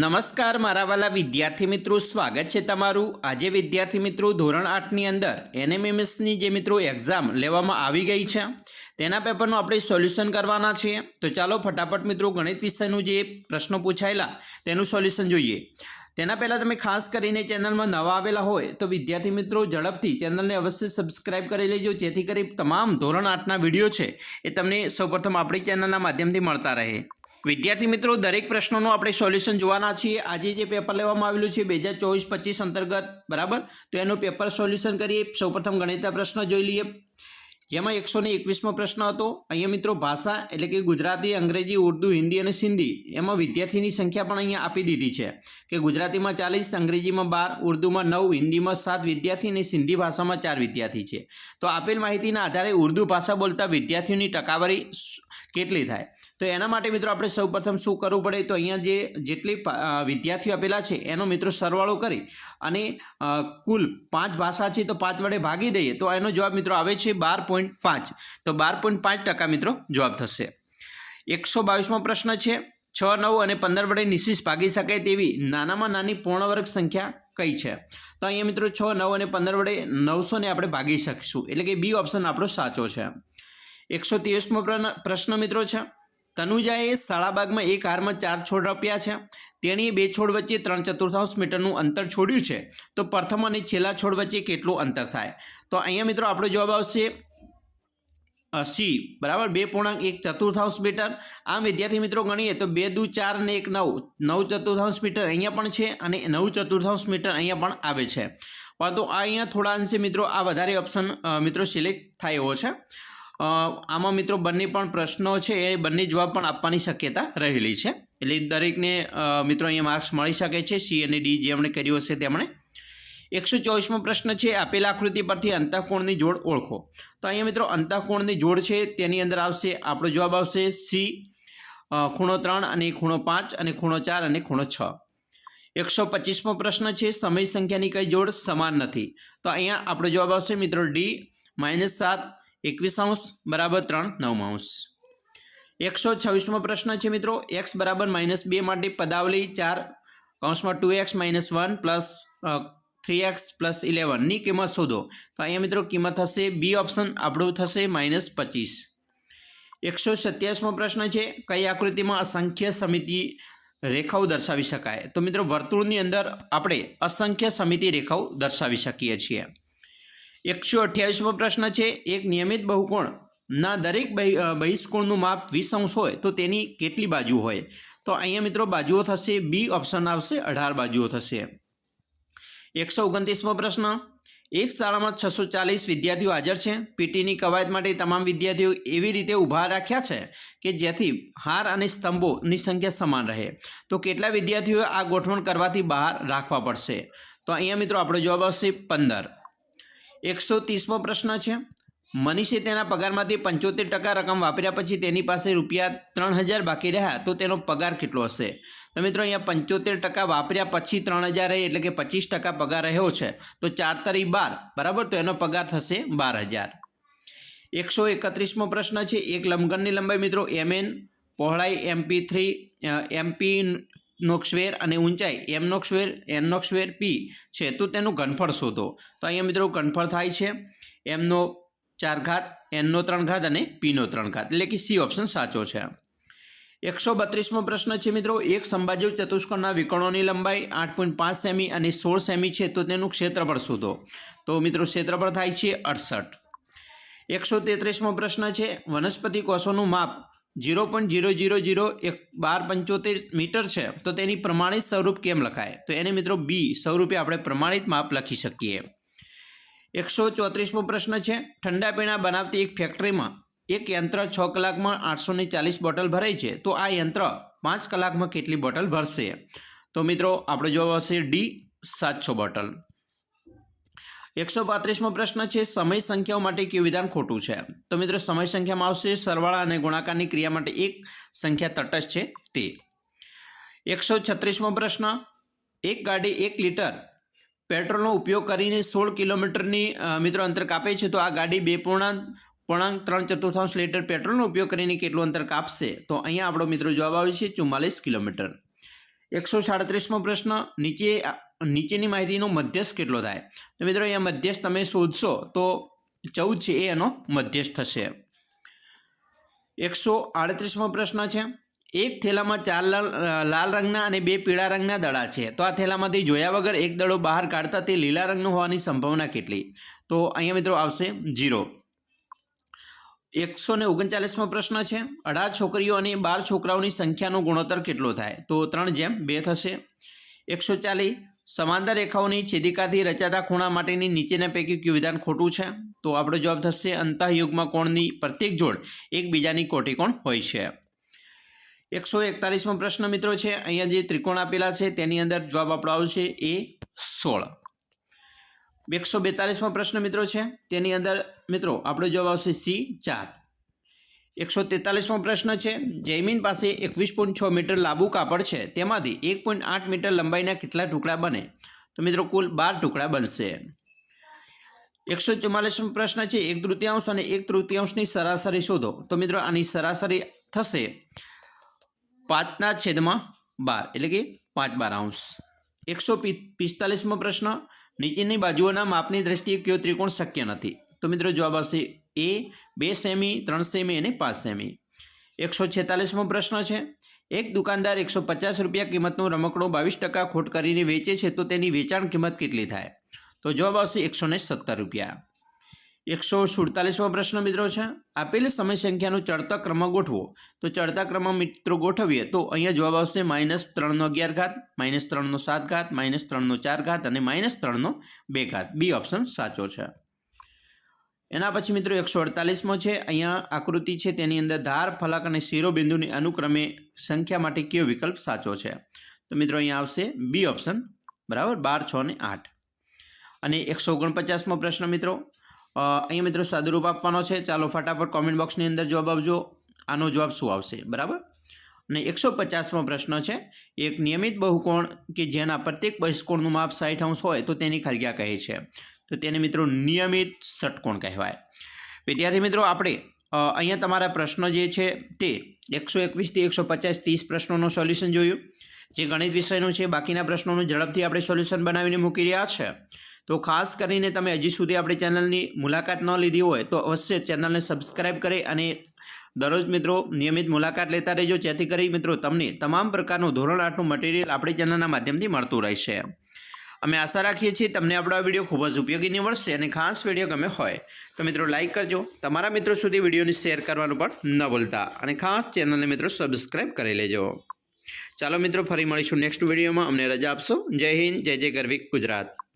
નમસ્કાર, મારા વાલા વિદ્યાર્થી મિત્રો. સ્વાગત છે તમારું. આજે વિદ્યાર્થી મિત્રો, ધોરણ આઠની અંદર એનએમએમએસની જે મિત્રો એક્ઝામ લેવામાં આવી ગઈ છે, તેના પેપરનું આપણે સોલ્યુશન કરવાના છીએ. તો ચાલો ફટાફટ મિત્રો, ગણિત વિષયનું જે પ્રશ્નો પૂછાયેલા, તેનું સોલ્યુશન જોઈએ. તેના પહેલાં તમે ખાસ કરીને ચેનલમાં નવા આવેલા હોય, તો વિદ્યાર્થી મિત્રો, ઝડપથી ચેનલને અવશ્ય સબસ્ક્રાઇબ કરી લેજો, જેથી કરી તમામ ધોરણ આઠના વીડિયો છે, એ તમને સૌપ્રથમ આપણી ચેનલના માધ્યમથી મળતા રહે. વિદ્યાર્થી મિત્રો, દરેક પ્રશ્નોનું આપણે સોલ્યુશન જોવાના છીએ. આજે જે પેપર લેવામાં આવેલું છે, બે હજાર ચોવીસ પચીસ અંતર્ગત, બરાબર? તો એનું પેપર સોલ્યુશન કરીએ. સૌપ્રથમ ગણિતના પ્રશ્નો જોઈ લઈએ. જેમાં એકસો ને એકવીસમો પ્રશ્ન હતો. અહીંયા મિત્રો, ભાષા એટલે કે ગુજરાતી, અંગ્રેજી, ઉર્દુ, હિન્દી અને સિંધી, એમાં વિદ્યાર્થીની સંખ્યા પણ અહીંયા આપી દીધી છે. કે ગુજરાતીમાં ચાલીસ, અંગ્રેજીમાં બાર, ઉર્દુમાં નવ, હિન્દીમાં સાત વિદ્યાર્થી અને સિંધી ભાષામાં ચાર વિદ્યાર્થી છે. તો આપેલ માહિતીના આધારે ઉર્દુ ભાષા બોલતા વિદ્યાર્થીઓની ટકાવારી કેટલી થાય? તો એના માટે મિત્રો આપણે સૌપ્રથમ શું કરવું પડે? તો અહીંયા જે જેટલી વિદ્યાર્થીઓ આપેલા છે, એનો મિત્રો સરવાળો કરી અને કુલ પાંચ ભાષા છે તો પાંચ વડે ભાગી દઈએ. તો એનો જવાબ મિત્રો આવે છે બાર પોઈન્ટ પાંચ. તો બાર પોઈન્ટ પાંચ ટકા મિત્રો જવાબ થશે. એકસો બાવીસમો પ્રશ્ન છે, છ, નવ અને પંદર વડે નિશિષ ભાગી શકાય તેવી નાનામાં નાની પૂર્ણવર્ગ સંખ્યા કઈ છે? તો અહીંયા મિત્રો છ, નવ અને પંદર વડે નવસોને આપણે ભાગી શકીશું. એટલે કે બી ઓપ્શન આપણો સાચો છે. એકસો ત્રેવીસમો પ્રશ્ન મિત્રો છે તનુજાએ શાળાબાગમાં એક હારમાં ચાર છોડ રોપ્યા છે. તેણીએ બે છોડ વચ્ચે ત્રણ ચતુર્થાંશ મીટરનું અંતર છોડ્યું છે. તો પ્રથમ અને છેલ્લા છોડ વચ્ચે કેટલું અંતર થાય? તો અહીંયા મિત્રો આપણો જવાબ આવશે સી. બરાબર? બે પૂર્ણાંક, એક ચતુર્થાંશ મીટર. આમ વિદ્યાર્થી મિત્રો ગણીએ તો બે દુ ચાર અને એક નવ. નવ ચતુર્થાંશ મીટર અહીંયા પણ છે અને નવ ચતુર્થાંશ મીટર અહીંયા પણ આવે છે. પરંતુ આ અહીંયા થોડા અંશે મિત્રો આ વધારે ઓપ્શન મિત્રો સિલેક્ટ થાય એવો છે. આમાં મિત્રો બંને પણ પ્રશ્નો છે, એ બંને જવાબ પણ આપવાની શક્યતા રહેલી છે. એટલે દરેકને મિત્રો અહીંયા માર્ક્સ મળી શકે છે સી અને ડી જેમણે કર્યું હશે તેમણે. એકસો ચોવીસમો પ્રશ્ન છે, આપેલા આકૃતિ પરથી અંતઃકોણની જોડ ઓળખો. તો અહીંયા મિત્રો અંતઃકોણની જોડ છે, તેની અંદર આવશે, આપણો જવાબ આવશે સી ખૂણો ત્રણ અને ખૂણો પાંચ અને ખૂણો ચાર અને ખૂણો છ. એકસો પચીસમો પ્રશ્ન છે, સમય સંખ્યાની કઈ જોડ સમાન નથી. તો અહીંયા આપણો જવાબ આવશે મિત્રો ડી માઇનસ સાત એકવીસ અંશ બરાબર ત્રણ નવમાંશ એકસો છવ્વીસમો પ્રશ્ન છે મિત્રો, એક્સ બરાબર માઇનસ બે માટે પદાવલી ચાર કૌંસમાં two X minus one plus three X plus ઇલેવનની કિંમત શોધો. તો અહીંયા મિત્રો કિંમત થશે બી ઓપ્શન આપણું થશે માઇનસ પચીસ. એકસો સત્યાવીસમો પ્રશ્ન છે, કઈ આકૃતિમાં અસંખ્ય સમિતિ રેખાઓ દર્શાવી શકાય? તો મિત્રો વર્તુળની અંદર આપણે અસંખ્ય સમિતિ રેખાઓ દર્શાવી શકીએ છીએ. એકસો અઠ્યાવીસમો પ્રશ્ન છે, એક નિયમિત બહુકોણ. ના, દરેક બહિષ્કોણનું માપ વીસ અંશ હોય તો તેની કેટલી બાજુ હોય? તો અહીંયા મિત્રો બાજુઓ થશે, બી ઓપ્શન આવશે, અઢાર બાજુઓ થશે. એકસો ઓગણત્રીસમો પ્રશ્ન. એક શાળામાં છસો ચાલીસ વિદ્યાર્થીઓ હાજર છે. પીટીની કવાયત માટે તમામ વિદ્યાર્થીઓ એવી રીતે ઊભા રાખ્યા છે કે જેથી હાર અને સ્તંભોની સંખ્યા સમાન રહે. તો કેટલા વિદ્યાર્થીઓએ આ ગોઠવણ કરવાથી બહાર રાખવા પડશે? તો અહીંયા મિત્રો આપણો જવાબ આવશે પંદર. એકસો ત્રીસમો પ્રશ્ન છે. મનીષે તેના પગારમાંથી પંચોતેર ટકા રકમ વાપર્યા પછી તેની પાસે રૂપિયા ત્રણ હજાર બાકી રહ્યા તો તેનો પગાર કેટલો હશે? તો મિત્રો અહીંયા પંચોતેર ટકા વાપર્યા પછી ત્રણ હજાર રહે એટલે કે પચીસ ટકા પગાર રહ્યો છે. તો ચાર તરી બાર, બરાબર? તો એનો પગાર થશે બાર હજાર. એકસો એકત્રીસમો પ્રશ્ન છે. એક લંબઘનની લંબાઈ મિત્રો એમએન પહોળાઈ એમપી થ્રી એમપી નો સ્ક્વેર અને ઊંચાઈ એમનો સ્ક્વેર એનનો સ્ક્વેર પી છે, તો તેનું ઘનફળ શોધો. તો અહીંયા મિત્રો ઘનફળ થાય છે એમનો ચાર ઘાત એનનો ત્રણ ઘાત અને પીનો ત્રણ ઘાત. એટલે કે સી ઓપ્શન સાચો છે. એકસો બત્રીસમો પ્રશ્ન છે મિત્રો, એક સંભાજ્ય ચતુષ્કોણના વિકર્ણોની લંબાઈ આઠ પોઈન્ટ પાંચ સેમી અને સોળ સેમી છે, તો તેનું ક્ષેત્રફળ શોધો. તો મિત્રો ક્ષેત્રફળ થાય છે અડસઠ. એકસો તેત્રીસમો પ્રશ્ન છે, વનસ્પતિ કોષોનું માપ zero point zero zero zero એક બાર પંચોતેર મીટર છે. તો તેની પ્રમાણિત સ્વરૂપ કેમ લખાય? તો એને મિત્રો બી સ્વરૂપે આપણે પ્રમાણિત માપ લખી શકીએ. એકસો ચોત્રીસમો પ્રશ્ન છે. ઠંડા પીણા બનાવતી એક ફેક્ટરીમાં એક યંત્ર છ કલાકમાં આઠસો ને ચાલીસ બોટલ ભરાય છે. તો આ યંત્ર પાંચ કલાકમાં કેટલી બોટલ ભરશે? તો મિત્રો, આપણો જવાબ આવશે ડી સાતસો બોટલ. એકસો પાંત્રીસમો પ્રશ્ન છે, સમય સંખ્યાઓ માટે કયું વિધાન ખોટું છે? તો મિત્રો, સમય સંખ્યામાં આવશે સરવાળા અને ગુણાકારની ક્રિયા માટે એક સંખ્યા તટસ્થ છે, તે. એકસો છત્રીસમો પ્રશ્ન, એક ગાડી એક લીટર પેટ્રોલનો ઉપયોગ કરીને સોળ કિલોમીટરની મિત્રો, અંતર કાપે છે, તો આ ગાડી બે પૂર્ણાંક પૂર્ણાંક ત્રણ ચતુર્થાંશ લીટર પેટ્રોલનો ઉપયોગ કરીને કેટલું અંતર કાપશે? તો અહીંયા આપણો મિત્રો જવાબ આવે છે, ચુમ્માલીસ કિલોમીટર. એકસો સાડત્રીસમો પ્રશ્ન, નીચે નીચેની માહિતીનો મધ્યસ્થ કેટલો થાય? તો મિત્રો, અહીંયા મધ્યસ્થ તમે શોધશો તો ચૌદ છે એ એનો મધ્યસ્થ થશે. એકસો આડત્રીસમો પ્રશ્ન છે, એક થેલામાં ચાર લાલ રંગના અને બે પીળા રંગના દડા છે. તો આ થેલામાંથી જોયા વગર એક દડો બહાર કાઢતા તે લીલા રંગનો હોવાની સંભાવના કેટલી? તો અહીંયા મિત્રો આવશે જીરો એકસો ને ઓગણચાલીસમો પ્રશ્ન છે. અઢાર છોકરીઓ અને બાર છોકરાઓની સંખ્યાનો ગુણોત્તર કેટલો થાય? તો ત્રણ જેમ, બે થશે. એકસો ચાલીસ, સમાંતર રેખાઓની છેદિકાથી રચાતા ખૂણા માટેની નીચેના પૈકી કયું વિધાન ખોટું છે? તો આપણો જવાબ થશે અંતઃયુગમાં કોણની પ્રત્યેક જોડ એકબીજાની કોટિકોણ હોય છે? એકસો એકતાલીસમો પ્રશ્ન મિત્રો છે. અહીંયા જે ત્રિકોણ આપેલા છે તેની અંદર જવાબ આપણો આવશે એ સોળ. એકસો બેતાલીસમો પ્રશ્ન મિત્રો છે. તેની અંદર મિત્રો આપણો જવાબ આવશે સી ચાર. એકસો તેતાલીસમો પ્રશ્ન છે. જૈમિન પાસે એકવીસ પોઈન્ટ છ મીટર લાંબુ કાપડ છે. તેમાંથી એક પોઈન્ટ આઠ મીટર લંબાઈના કેટલા ટુકડા બને? તો મિત્રો કુલ બાર ટુકડા બનશે. એકસો ચુમ્માલીસમો પ્રશ્ન છે. એક તૃતીયાંશ અને એક તૃતીયાંશની સરાસરી શોધો. તો મિત્રો આની સરાસરી થશે પાંચના છેદમાં બાર. એટલે કે પાંચ બાર અંશ. એકસો પિસ્તાલીસમો પ્રશ્ન. નીચેની બાજુઓના માપની દ્રષ્ટિએ કયો ત્રિકોણ શક્ય નથી? તો મિત્રો જવાબ આવશે એ બે સેમી, ત્રણ સેમી અને પાંચ સેમી. એકસો છેતાલીસમો પ્રશ્ન છે. એક દુકાનદાર એકસો પચાસ રૂપિયા કિંમતનો રમકડો બાવીસ ટકા ખોટ કરીને વેચે છે તો તેની વેચાણ કિંમત કેટલી થાય? તો જવાબ આવશે એકસો સત્તર રૂપિયા. એકસો સુડતાલીસમો પ્રશ્ન મિત્રો છે, આપેલી સમય સંખ્યાનો ચડતા ક્રમ ગોઠવો. તો ચડતા ક્રમ મિત્રો ગોઠવીએ તો અહીંયા જવાબ આવશે માઇનસ ત્રણનો અગિયાર ઘાત માઇનસ ત્રણનો સાત ઘાત માઇનસ ત્રણનો ચાર ઘાત અને માઇનસ ત્રણનો બે ઘાત બી ઓપ્શન સાચો છે. એના પછી મિત્રો એકસો અડતાલીસમો છે, અહીંયા આકૃતિ છે તેની અંદર ધાર, ફલક અને શિરોબિંદુની અનુક્રમે સંખ્યા માટે કયો વિકલ્પ સાચો છે? તો મિત્રો અહીંયા આવશે બી ઓપ્શન, બરાબર બાર, છ અને આઠ. અને એકસો ઓગણપચાસમો પ્રશ્ન મિત્રો અહીંયા મિત્રો સાદુરૂપ આપવાનો છે. ચાલો ફટાફટ કોમેન્ટ બોક્સની અંદર જવાબ આપજો. આનો જવાબ શું આવશે? બરાબર? અને એકસો પચાસમો પ્રશ્ન છે. એક નિયમિત બહુકોણ કે જેના પ્રત્યેક બહિષ્કોણનું માપ સાઠ અંશ હોય તો તેની ખલગ્યા કહે છે. તો તેને મિત્રો નિયમિત ષટકોણ કહેવાય. વિદ્યાર્થી મિત્રો, આપણે અહીંયા તમારા પ્રશ્ન જે છે તે એકસો એકવીસથી એકસો પચાસ ત્રીસ પ્રશ્નોનું સોલ્યુશન જોયું. જે ગણિત વિષયનું છે, બાકીના પ્રશ્નોનું ઝડપથી આપણે સોલ્યુશન બનાવીને મૂકી રહ્યા છે. તો ખાસ કરીને તમે હજી સુધી આપણી ચેનલની મુલાકાત ન લીધી હોય તો અવશ્ય ચેનલને સબસ્ક્રાઈબ કરી અને દરરોજ મિત્રો નિયમિત મુલાકાત લેતા રહેજો. જેથી કરી મિત્રો તમને તમામ પ્રકારનું ધોરણ આઠનું મટીરિયલ આપણી ચેનલના માધ્યમથી મળતું રહેશે. અમે આશા રાખીએ છીએ તમને આપણો આ વીડિયો ખૂબ જ ઉપયોગી નીવડશે અને ખાસ વીડિયો ગમે હોય તો મિત્રો લાઇક કરજો. તમારા મિત્રો સુધી વિડીયોને શેર કરવાનું પણ ન ભૂલતા અને ખાસ ચેનલને મિત્રો સબસ્ક્રાઈબ કરી લેજો. ચાલો મિત્રો ફરી મળીશું નેક્સ્ટ વિડીયોમાં અમને રજા આપશો. જય હિન્દ. જય જય ગરવી ગુજરાત.